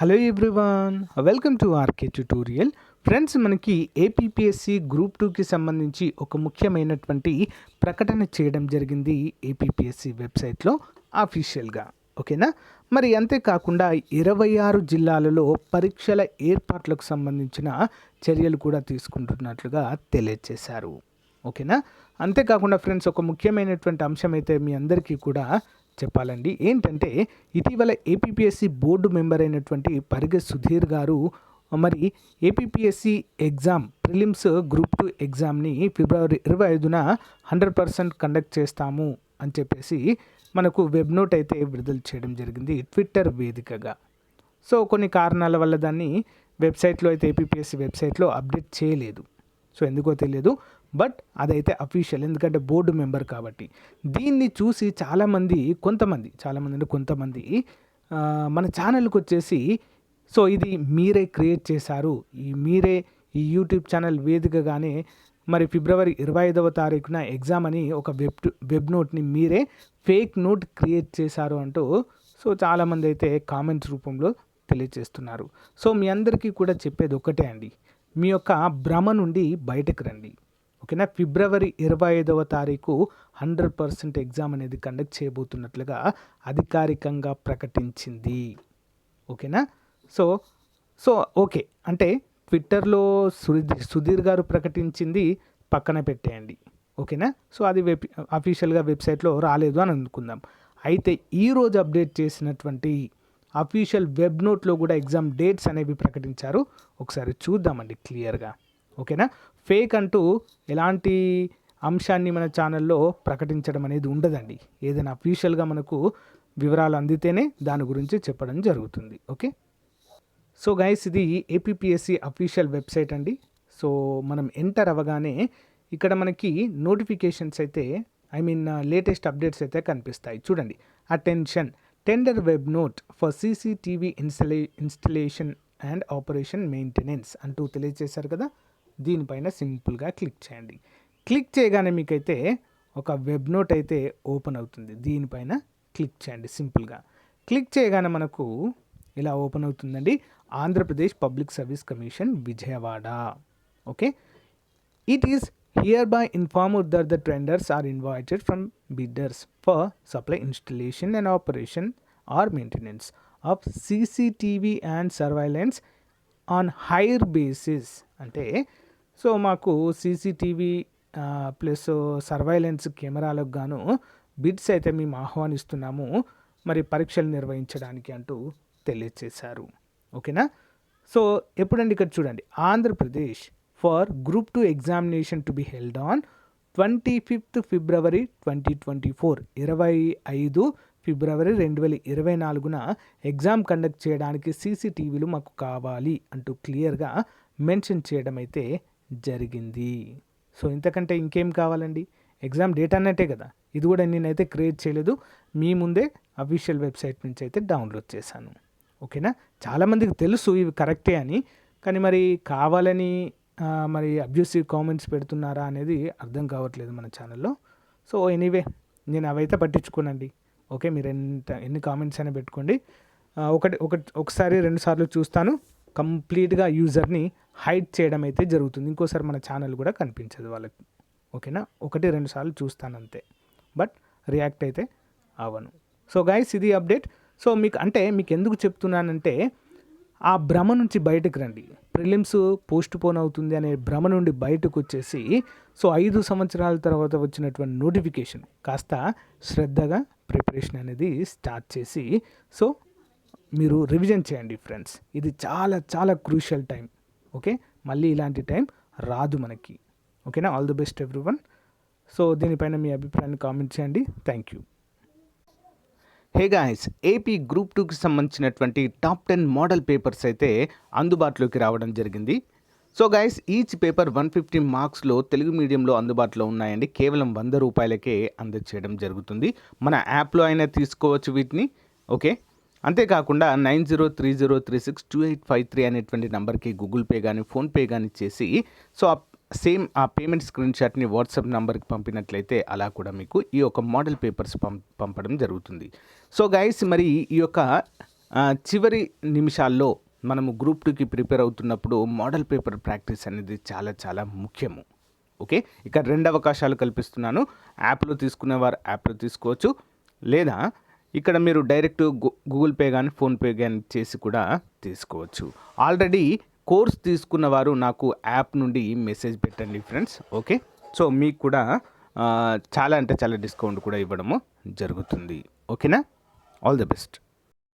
Hello everyone welcome to RK tutorial. Friends మనకి APPSC group టూకి సంబంధించి ఒక ముఖ్యమైనటువంటి ప్రకటన చేయడం జరిగింది ఏపీపీఎస్సి వెబ్సైట్లో అఫీషియల్గా ఓకేనా? మరి అంతేకాకుండా ఇరవై ఆరు జిల్లాలలో పరీక్షల ఏర్పాట్లకు సంబంధించిన చర్యలు కూడా తీసుకుంటున్నట్లుగా తెలియజేశారు. ఓకేనా? అంతేకాకుండా ఫ్రెండ్స్ ఒక ముఖ్యమైనటువంటి అంశం అయితే మీ అందరికీ కూడా చెప్పాలండి. ఏంటంటే ఇటీవల ఏపీపీఎస్సీ బోర్డు మెంబర్ అయినటువంటి పరిగె సుధీర్ గారు మరి APPSC exam prelims group two ఎగ్జామ్ని ఫిబ్రవరి ఇరవై ఐదున హండ్రెడ్ పర్సెంట్ కండక్ట్ చేస్తాము అని చెప్పేసి మనకు వెబ్ నోట్ అయితే విడుదల చేయడం జరిగింది ట్విట్టర్ వేదికగా. సో కొన్ని కారణాల వల్ల దాన్ని వెబ్సైట్లో అయితే ఏపీపీఎస్సి వెబ్సైట్లో అప్డేట్ చేయలేదు. సో ఎందుకో తెలియదు. బట్ అదైతే అఫీషియల్. ఎందుకంటే బోర్డు మెంబర్ కాబట్టి. దీన్ని చూసి చాలామంది కొంతమంది చాలామంది అంటే కొంతమంది మన ఛానల్కి వచ్చేసి సో ఇది మీరే క్రియేట్ చేశారు. ఈ మీరే ఈ యూట్యూబ్ ఛానల్ వేదికగానే మరి ఫిబ్రవరి ఇరవై ఐదవ తారీఖున ఎగ్జామ్ అని ఒక వెబ్ వెబ్ నోట్ని మీరే ఫేక్ నోట్ క్రియేట్ చేశారు అంటూ సో చాలామంది అయితే కామెంట్స్ రూపంలో తెలియజేస్తున్నారు. సో మీ అందరికీ కూడా చెప్పేది ఒకటే అండి. మీ యొక్క భ్రమ నుండి బయటకు రండి. ఓకేనా? ఫిబ్రవరి ఇరవై ఐదవ తారీఖు హండ్రెడ్ పర్సెంట్ ఎగ్జామ్ అనేది కండక్ట్ చేయబోతున్నట్లుగా అధికారికంగా ప్రకటించింది. ఓకేనా? So so okay. అంటే ట్విట్టర్లో సుధీర్ సుధీర్ గారు ప్రకటించింది పక్కన పెట్టేయండి. ఓకేనా? సో అది వెబ్ అఫీషియల్గా వెబ్సైట్లో రాలేదు అని అనుకుందాం. అయితే ఈరోజు అప్డేట్ చేసినటువంటి అఫీషియల్ వెబ్ నోట్లో కూడా ఎగ్జామ్ డేట్స్ అనేవి ప్రకటించారు. ఒకసారి చూద్దామండి క్లియర్గా ఓకేనా? ఫేక్ అంటూ ఎలాంటి అంశాన్ని మన ఛానల్లో ప్రకటించడం అనేది ఉండదండి. ఏదైనా అఫీషియల్గా మనకు వివరాలు అందితేనే దాని గురించి చెప్పడం జరుగుతుంది. ఓకే? సో గైస్ ఇది ఏపీఎస్సి అఫీషియల్ వెబ్సైట్ అండి. సో మనం ఎంటర్ అవ్వగానే ఇక్కడ మనకి నోటిఫికేషన్స్ అయితే ఐ మీన్ లేటెస్ట్ అప్డేట్స్ అయితే కనిపిస్తాయి. చూడండి. Attention tender web note for CCTV install installation and operation maintenance అంటూ తెలియజేశారు కదా? దీనిపైన సింపుల్గా క్లిక్ చేయండి. క్లిక్ చేయగానే మీకైతే ఒక వెబ్ నోట్ అయితే ఓపెన్ అవుతుంది. దీనిపైన క్లిక్ చేయండి సింపుల్గా. క్లిక్ చేయగానే మనకు ఇలా ఓపెన్ అవుతుందండి. Andhra Pradesh public service commission Vijayawada. Okay? It is hereby that the tenders are are invited bidders bidders for supply installation and operation or maintenance of CCTV and surveillance on hire basis అంటే so మాకు CCTV plus surveillance కెమెరాలకు గాను bids అయితే మేము ఆహ్వానిస్తున్నాము. మరి పరీక్షలు నిర్వహించడానికి అంటూ తెలియజేశారు. ఓకేనా? సో ఎప్పుడండి ఇక్కడ చూడండి. Andhra Pradesh for group two examination to be held on twenty fifth February twenty twenty four ఇరవై ఐదు ఫిబ్రవరి రెండు వేల ఇరవై నాలుగున ఎగ్జామ్ కండక్ట్ చేయడానికి సీసీటీవీలు మాకు కావాలి అంటూ క్లియర్గా మెన్షన్ చేయడం అయితే జరిగింది. సో ఇంతకంటే ఇంకేం కావాలండి? ఎగ్జామ్ డేట్ అన్నట్టే కదా. ఇది కూడా నేనైతే క్రియేట్ చేయలేదు. మీ ముందే అఫీషియల్ వెబ్సైట్ నుంచి అయితే డౌన్లోడ్ చేశాను. ఓకేనా? చాలామందికి తెలుసు ఇవి కరెక్టే అని. కానీ మరి కావాలని మరి అబ్యూసివ్ కామెంట్స్ పెడుతున్నారా అనేది అర్థం కావట్లేదు మన ఛానల్లో సో ఎనీవే నేను అవైతే పట్టించుకోనండి. ఓకే మీరు ఎంత ఎన్ని కామెంట్స్ అయినా పెట్టుకోండి. ఒకటి ఒకటి ఒకసారి రెండు సార్లు చూస్తాను. కంప్లీట్గా యూజర్ని హైడ్ చేయడం అయితే జరుగుతుంది. ఇంకోసారి మన ఛానల్ కూడా కనిపించదు వాళ్ళకి. ఓకేనా ఒకటి రెండు సార్లు చూస్తాను అంతే. బట్ రియాక్ట్ అయితే అవను సో గైస్ ఇది అప్డేట్ సో మీకు అంటే మీకు ఎందుకు చెప్తున్నానంటే ఆ భ్రమ నుంచి బయటకు రండి. ప్రిలిమ్స్ పోస్ట్ పోన్ అవుతుంది అనే భ్రమ నుండి బయటకు వచ్చేసి సో ఐదు సంవత్సరాల తర్వాత వచ్చినటువంటి నోటిఫికేషన్ కాస్త శ్రద్ధగా ప్రిపరేషన్ అనేది స్టార్ట్ చేసి సో మీరు రివిజన్ చేయండి ఫ్రెండ్స్. ఇది చాలా చాలా క్రూషియల్ టైం ఓకే? మళ్ళీ ఇలాంటి టైం రాదు మనకి ఓకేనా? All the best everyone so దీనిపైన మీ అభిప్రాయాన్ని కామెంట్ చేయండి. Thank you. Hey guys AP group టూకి సంబంధించినటువంటి టాప్ టెన్ మోడల్ పేపర్స్ అయితే అందుబాటులోకి రావడం జరిగింది. So guys each paper one fifty మార్క్స్లో Telugu మీడియంలో అందుబాటులో ఉన్నాయండి. కేవలం వంద రూపాయలకే అందచేయడం జరుగుతుంది. మన యాప్లో అయినా తీసుకోవచ్చు వీటిని ఓకే? అంతేకాకుండా nine zero three zero three six two eight five three అనేటువంటి నెంబర్కి గూగుల్ పే కానీ ఫోన్పే కానీ చేసి సో సేమ్ ఆ పేమెంట్ స్క్రీన్ షాట్ని వాట్సాప్ నెంబర్కి పంపినట్లయితే అలా కూడా మీకు ఈ యొక్క మోడల్ పేపర్స్ పం పంపడం జరుగుతుంది. సో గైస్ మరి ఈ యొక్క చివరి నిమిషాల్లో మనము గ్రూప్ టూకి ప్రిపేర్ అవుతున్నప్పుడు మోడల్ పేపర్ ప్రాక్టీస్ అనేది చాలా చాలా ముఖ్యము. ఓకే? ఇక రెండు అవకాశాలు కల్పిస్తున్నాను. యాప్లో తీసుకునేవారు యాప్లో తీసుకోవచ్చు. లేదా ఇక్కడ మీరు డైరెక్ట్ గూగుల్ పే కానీ ఫోన్పే కానీ చేసి కూడా తీసుకోవచ్చు. ఆల్రెడీ కోర్స్ తీసుకున్న వారు నాకు యాప్ నుండి మెసేజ్ పెట్టండి ఫ్రెండ్స్ ఓకే? సో మీకు కూడా చాలా అంటే చాలా డిస్కౌంట్ కూడా ఇవ్వడము జరుగుతుంది ఓకేనా? All the best